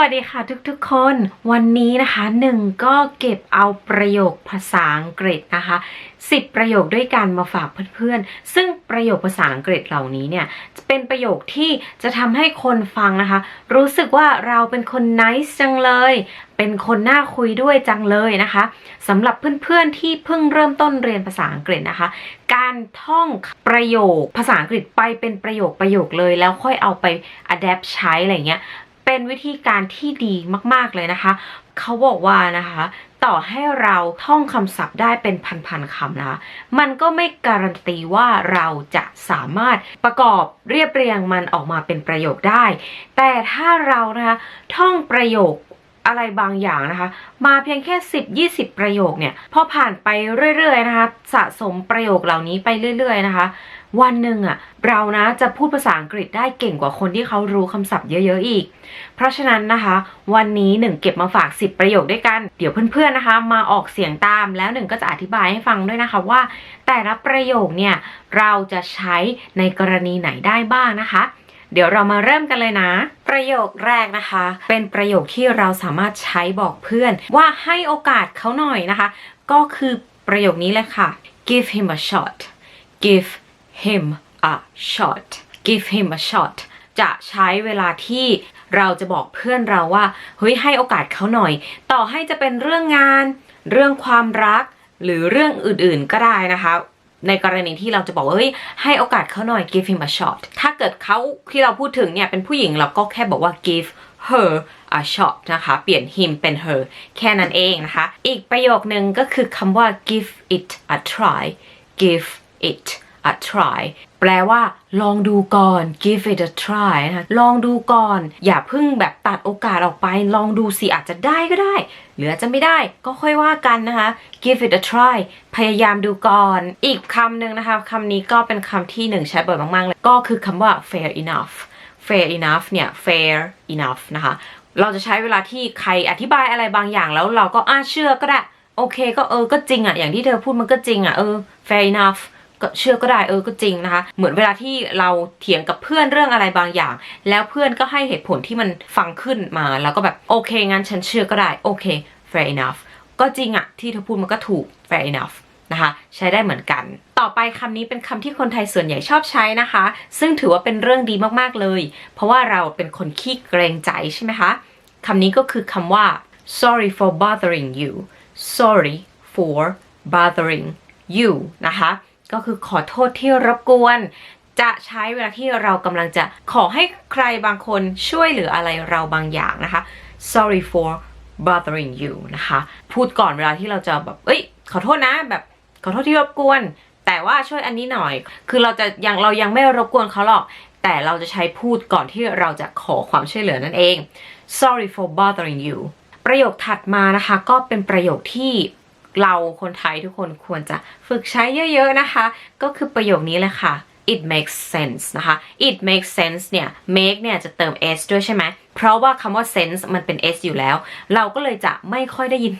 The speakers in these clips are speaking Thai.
วัสดีค่ะทุกๆคน วันนี้นะคะหนึ่งก็เก็บเอาประโยคภาษาอังกฤษนะคะ10ประโยคด้วยกันมาฝากเพื่อนๆ ซึ่งประโยคภาษาอังกฤษเหล่านี้เนี่ยเป็นประโยคที่จะทำให้คนฟังนะคะ รู้สึกว่าเราเป็นคน nice จังเลย เป็นคนน่าคุยด้วยจังเลยนะคะสำหรับเพื่อนๆที่เพิ่งเริ่มต้นเรียนภาษาอังกฤษนะคะ การท่องประโยคภาษาอังกฤษไปเป็นประโยคประโยคเลย แล้วค่อยเอาไป adapt ใช้อะไรเงี้ย เป็นวิธีการที่ดีมากๆเลยนะคะ เขาบอกว่านะคะ ต่อให้เราท่องคำศัพท์ได้เป็นพันๆคำนะคะ มันก็ไม่การันตีว่าเราจะสามารถประกอบเรียบเรียงมันออกมาเป็นประโยคได้ แต่ถ้าเรานะคะท่องประโยคอะไรบางอย่างนะคะ มาเพียงแค่ 10-20 ประโยคเนี่ยพอผ่านไปเรื่อยๆนะคะ สะสมประโยคเหล่านี้ไปเรื่อย ๆ นะคะ วันหนึ่งอะเรานะจะพูดภาษาอังกฤษได้เก่งกว่าคนที่เขารู้คำศัพท์เยอะๆอีก เพราะฉะนั้นนะคะ วันนี้หนึ่งเก็บมาฝาก 10 ประโยคด้วยกัน เดี๋ยวเพื่อนๆนะคะ มาออกเสียงตามแล้วหนึ่งก็จะอธิบายให้ฟังด้วยนะคะว่า แต่ละประโยคเนี่ยเราจะใช้ในกรณีไหนได้บ้างนะคะเดี๋ยวเรามาเริ่มกันเลยนะ ประโยคแรกนะคะ เป็นประโยคที่เราสามารถใช้บอกเพื่อน ว่าให้โอกาสเขาหน่อยนะคะ ก็คือประโยคนี้เลยค่ะ give him a shot give him a shot give him a shot จะใช้เวลาที่เราจะบอกเพื่อนเราว่าเฮ้ยให้โอกาสเขาหน่อย ต่อให้จะเป็นเรื่องงาน เรื่องความรัก หรือเรื่องอื่นๆก็ได้นะคะในกรณีที่เราจะบอกว่าเฮ้ยให้โอกาสเขาหน่อย give him a shot ถ้าเกิดเขาที่เราพูดถึงเนี่ยเป็นผู้หญิงเราก็แค่บอกว่า give her a shot นะคะ เปลี่ยน him เป็น her แค่นั้นเองนะคะ อีกประโยคนึงก็คือคำว่า give it a try give it a try แปลว่า ลองดูก่อน give it a try นะคะลองดูก่อน อย่าเพิ่งแบบตัดโอกาสออกไป ลองดูสิอาจจะได้ก็ได้ หรืออาจจะไม่ได้ก็ค่อยว่ากันนะคะ give it a try พยายามดูก่อน อีกคำหนึ่งนะคะคำนี้ก็เป็นคำที่หนึ่งใช้บ่อยมากๆเลยก็คือคำว่า fair enough fair enough เนี่ย fair enough นะคะ เราจะใช้เวลาที่ใครอธิบายอะไรบางอย่างแล้วเราก็อ่าเชื่อก็ได้ โอเคก็เออก็จริงอะอย่างที่เธอพูดมันก็จริงอะเออ fair enough ก็เชื่อก็ได้เออก็จริงนะคะ เหมือนเวลาที่เราเถียงกับเพื่อนเรื่องอะไรบางอย่าง แล้วเพื่อนก็ให้เหตุผลที่มันฟังขึ้นมา แล้วก็แบบโอเคงั้นฉันเชื่อก็ได้โอเค fair enough ก็จริงอะที่เธอพูดมันก็ถูก fair enough นะคะใช้ได้เหมือนกัน ต่อไปคำนี้เป็นคำที่คนไทยส่วนใหญ่ชอบใช้นะคะ ซึ่งถือว่าเป็นเรื่องดีมากๆเลย เพราะว่าเราเป็นคนขี้เกรงใจใช่ไหมคะคำนี้ก็คือคำว่า sorry for bothering you sorry for bothering you นะคะ ก็คือขอโทษที่รบกวน จะใช้เวลาที่เรากำลังจะขอให้ใครบางคนช่วยเหลืออะไรเราบางอย่างนะคะ sorry for bothering you นะคะ พูดก่อนเวลาที่เราจะแบบ เอ้ย ขอโทษนะ แบบขอโทษที่รบกวน แต่ว่าช่วยอันนี้หน่อย คือเราจะยังเรายังไม่รบกวนเขาหรอก แต่เราจะใช้พูดก่อนที่เราจะขอความช่วยเหลือนั่นเอง sorry for bothering you ประโยคถัดมานะคะ ก็เป็นประโยคที่ เราคนไทยทุกคนควรจะฝึกใช้เยอะๆนะคะ ก็คือประโยคนี้เลยค่ะ it makes sense นะคะ it makes sense เนี่ย make เนี่ยจะเติม s ด้วยใช่ไหม เพราะว่าคำว่า sense มันเป็น s อยู่แล้ว เราก็เลยจะไม่ค่อยได้ยิน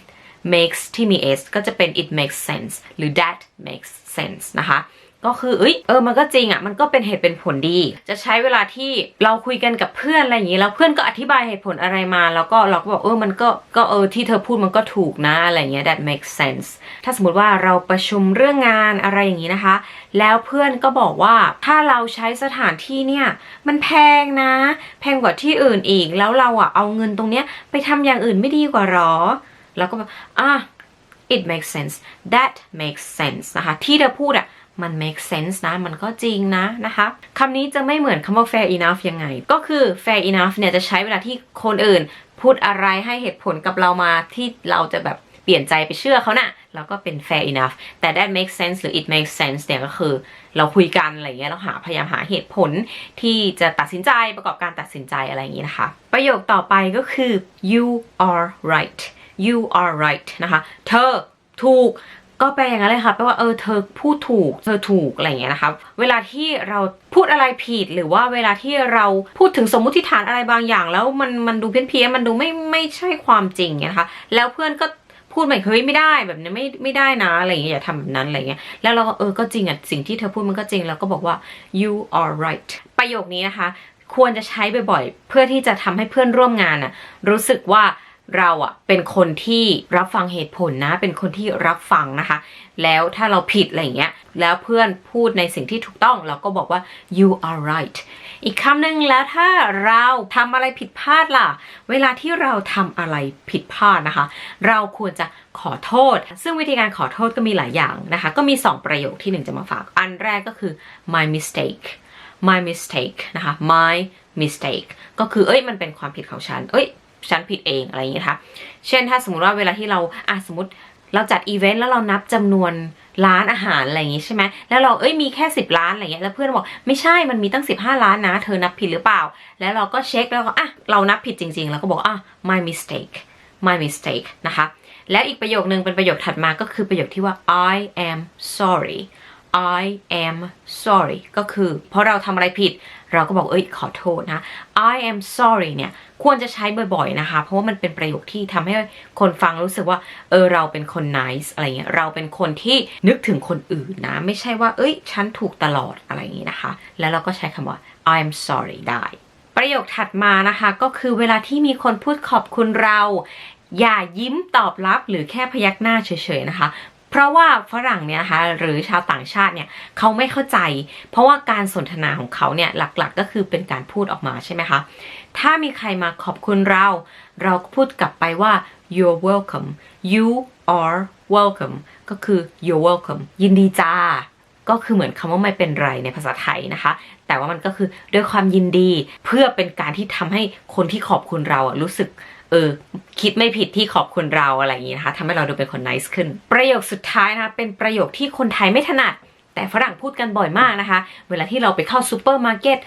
makes ที่มี s ก็จะเป็น it makes sense หรือ that makes sense นะคะ ก็คือเอ้ยเออมันก็จริงอะ่ะมันก็เป็นเหตุเป็นผลดี จะใช้เวลาที่เราคุยกันกับเพื่อนอะไรอย่างนี้แล้วเพื่อนก็อธิบายเหตุผลอะไรมา แล้วก็เราก็บอกเออมันก็ก็เออที่เธอพูดมันก็ถูกนะอะไรเงี้ย that makes sense ถ้าสมมติว่าเราประชุมเรื่องงานอะไรอย่างนี้นะคะ แล้วเพื่อนก็บอกว่าถ้าเราใช้สถานที่เนี่ยมันแพงนะ แพงกว่าที่อื่นอีกแล้วเราอะเอาเงินตรงเนี้ยไปทำอย่างอื่นไม่ดีกว่าหรอ แล้วก็แบบอะ it makes sense that makes sense นะคะที่เธอพูดอะ มัน make sense นะ มันก็จริงนะนะคะคำนี้จะไม่เหมือนคำว่า fair enough ยังไง ก็คือ fair enough เนี่ยจะใช้เวลาที่คนอื่น พูดอะไรให้เหตุผลกับเรามาที่เราจะแบบเปลี่ยนใจไปเชื่อเขานะ่ะเราก็เป็น fair enough แต่ that makes sense หรือ it makes sense เนี่ยก็คือ เราคุยกันอะไรเงี้ยเราหาพยายามหาเหตุผลที่จะตัดสินใจประกอบการตัดสินใจอะไรอย่างนี้นะคะ ประโยคต่อไปก็คือ you are right you are right นะคะ เธอถูก ก็แปลอย่างนั้นเลยค่ะแปลว่าเออเธอพูดถูก เธอถูกอะไรอย่างเงี้ยนะคะเวลาที่เราพูดอะไรผิดหรือว่าเวลาที่เราพูดถึงสมมุติฐานอะไรบางอย่าง แล้วมันมันดูเพี้ยนเพี้ยนมันดูไม่ไม่ใช่ความจริงนะคะแล้วเพื่อนก็พูดใหม่เฮ้ยไม่ได้แบบนี้ไม่ไม่ได้นะอะไรอย่างเงี้ยอย่าทำแบบนั้นอะไรเงี้ยแล้วเราก็เออก็จริงอะสิ่งที่เธอพูดมันก็จริงแล้วก็บอกว่า you are right ประโยคนี้นะคะ ควรจะใช้บ่อยๆเพื่อที่จะทำให้เพื่อนร่วมงานน่ะรู้สึกว่า เราอะเป็นคนที่รับฟังเหตุผลนะ เป็นคนที่รับฟังนะคะ แล้วถ้าเราผิดอะไรอย่างเงี้ย แล้วเพื่อนพูดในสิ่งที่ถูกต้อง เราก็บอกว่า you are right อีกคำหนึ่งแล้วถ้าเราทำอะไรผิดพลาดล่ะ เวลาที่เราทำอะไรผิดพลาดนะคะ เราควรจะขอโทษ ซึ่งวิธีการขอโทษก็มีหลายอย่างนะคะ ก็มี 2 ประโยคที่หนึ่งจะมาฝาก อันแรกก็คือ my mistake my mistake นะคะ my mistake ก็คือเอ้ยมันเป็นความผิดของฉัน เอ้ย ฉันผิดเองอะไรอย่างเงี้นะคะเช่นถ้าสมมติว่าเวลาที่เราอะสมมติเราจัดอีเวนต์แล้วเรานับจำนวนร้านอาหารอะไรอย่างงี้ใช่ไหมแล้วเราเอ้ยมีแค่ 10 ล้านอะไรเงี้ยแล้วเพื่อนบอกไม่ใช่มันมีตั้ง 15 ล้านนะ เธอนับผิดหรือเปล่า แล้วเราก็เช็คแล้วก็อะเรานับผิดจริงๆ แล้วก็บอกอะ my mistake my mistake นะคะ และอีกประโยคนึงเป็นประโยคถัดมาก็คือประโยคที่ว่า I am sorry I am sorry ก็คือเพราะเราทำอะไรผิด เราก็บอกเอ้ยขอโทษนะ I am sorry เนี่ยควรจะใช้บ่อยๆนะคะ เพราะว่ามันเป็นประโยคที่ทำให้คนฟังรู้สึกว่าเออเราเป็นคน nice อะไรเงี้ยเราเป็นคนที่นึกถึงคนอื่นนะ ไม่ใช่ว่าเอ้ยฉันถูกตลอดอะไรอย่างงี้นะคะ แล้วเราก็ใช้คำว่า I am sorry ได้ ประโยคถัดมานะคะก็คือเวลาที่มีคนพูดขอบคุณเราอย่ายิ้มตอบรับหรือแค่พยักหน้าเฉยๆนะคะ เพราะว่าฝรั่งเนี่ยนะคะหรือชาวต่างชาติเนี่ยเขาไม่เข้าใจ เพราะว่าการสนทนาของเขาเนี่ยหลักๆ ก็คือเป็นการพูดออกมาใช่ไหมคะถ้ามีใครมาขอบคุณเรา เราก็พูดกลับไปว่า you're welcome you are welcome ก็คือ you're welcome ยินดีจ้า ก็คือเหมือนคำว่าไม่เป็นไรในภาษาไทยนะคะ แต่ว่ามันก็คือด้วยความยินดีเพื่อเป็นการที่ทำให้คนที่ขอบคุณเราอะรู้สึก เออ คิดไม่ผิดที่ขอบคุณเราอะไรอย่างนี้นะคะทำให้เราดูเป็นคนนิสขึ้น ประโยคสุดท้ายนะคะเป็นประโยคที่คนไทยไม่ถนัด แต่ฝรั่งพูดกันบ่อยมากนะคะ เวลาที่เราไปเข้าซูเปอร์มาร์เก็ต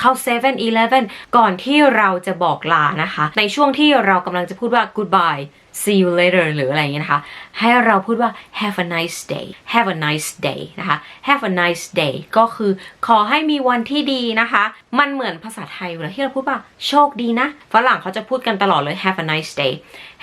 เข้า7 e เ e ่ e อก่อนที่เราจะบอกลานะคะ ในช่วงที่เรากำลังจะพูดว่า goodbye see you later หรืออะไรอย่างเงี้ยนะคะ ให้เราพูดว่า have a nice day have a nice day นะคะ have a nice day ก็คือขอให้มีวันที่ดีนะคะ มันเหมือนภาษาไทยเวลาที่เราพูดว่าโชคดีนะ ฝรั่งเขาจะพูดกันตลอดเลย have a nice day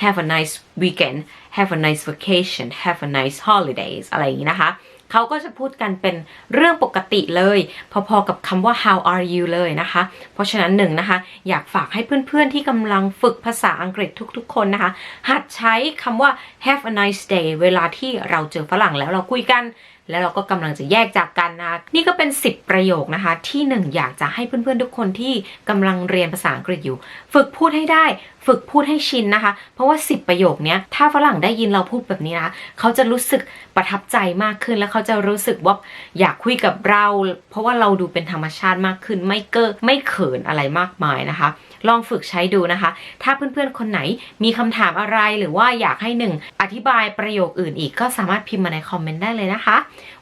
have a nice weekend have a nice vacation have a nice holidays อะไรอย่างนี้นะคะ เขาก็จะพูดกันเป็นเรื่องปกติเลย พอๆกับคำว่า how are you เลยนะคะ เพราะฉะนั้นหนึ่งนะคะ อยากฝากให้เพื่อนๆที่กำลังฝึกภาษาอังกฤษทุกๆ คนนะคะ หัดใช้คำว่า have a nice day เวลาที่เราเจอฝรั่งแล้วเราคุยกัน แล้วเราก็กำลังจะแยกจากกันนะ นี่ก็เป็น 10 ประโยคนะคะ ที่หนึ่งอยากจะให้เพื่อนๆทุกคนที่กำลังเรียนภาษาอังกฤษอยู่ ฝึกพูดให้ได้ ฝึกพูดให้ชินนะคะ เพราะว่า 10 ประโยคนี้ถ้าฝรั่งได้ยินเราพูดแบบนี้นะเขาจะรู้สึกประทับใจมากขึ้นแล้วเขาจะรู้สึกว่าอยากคุยกับเรา เพราะว่าเราดูเป็นธรรมชาติมากขึ้น ไม่เก้อไม่เขินอะไรมากมายนะคะลองฝึกใช้ดูนะคะ ถ้าเพื่อนๆ คนไหนมีคำถามอะไรหรือว่าอยากให้หนึ่งอธิบายประโยคอื่นอีกก็สามารถพิมพ์มาในคอมเมนต์ได้เลยนะคะ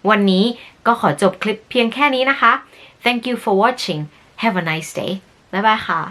วันนี้ก็ขอจบคลิปเพียงแค่นี้นะคะ thank you for watching have a nice day บ๊ายบายค่ะ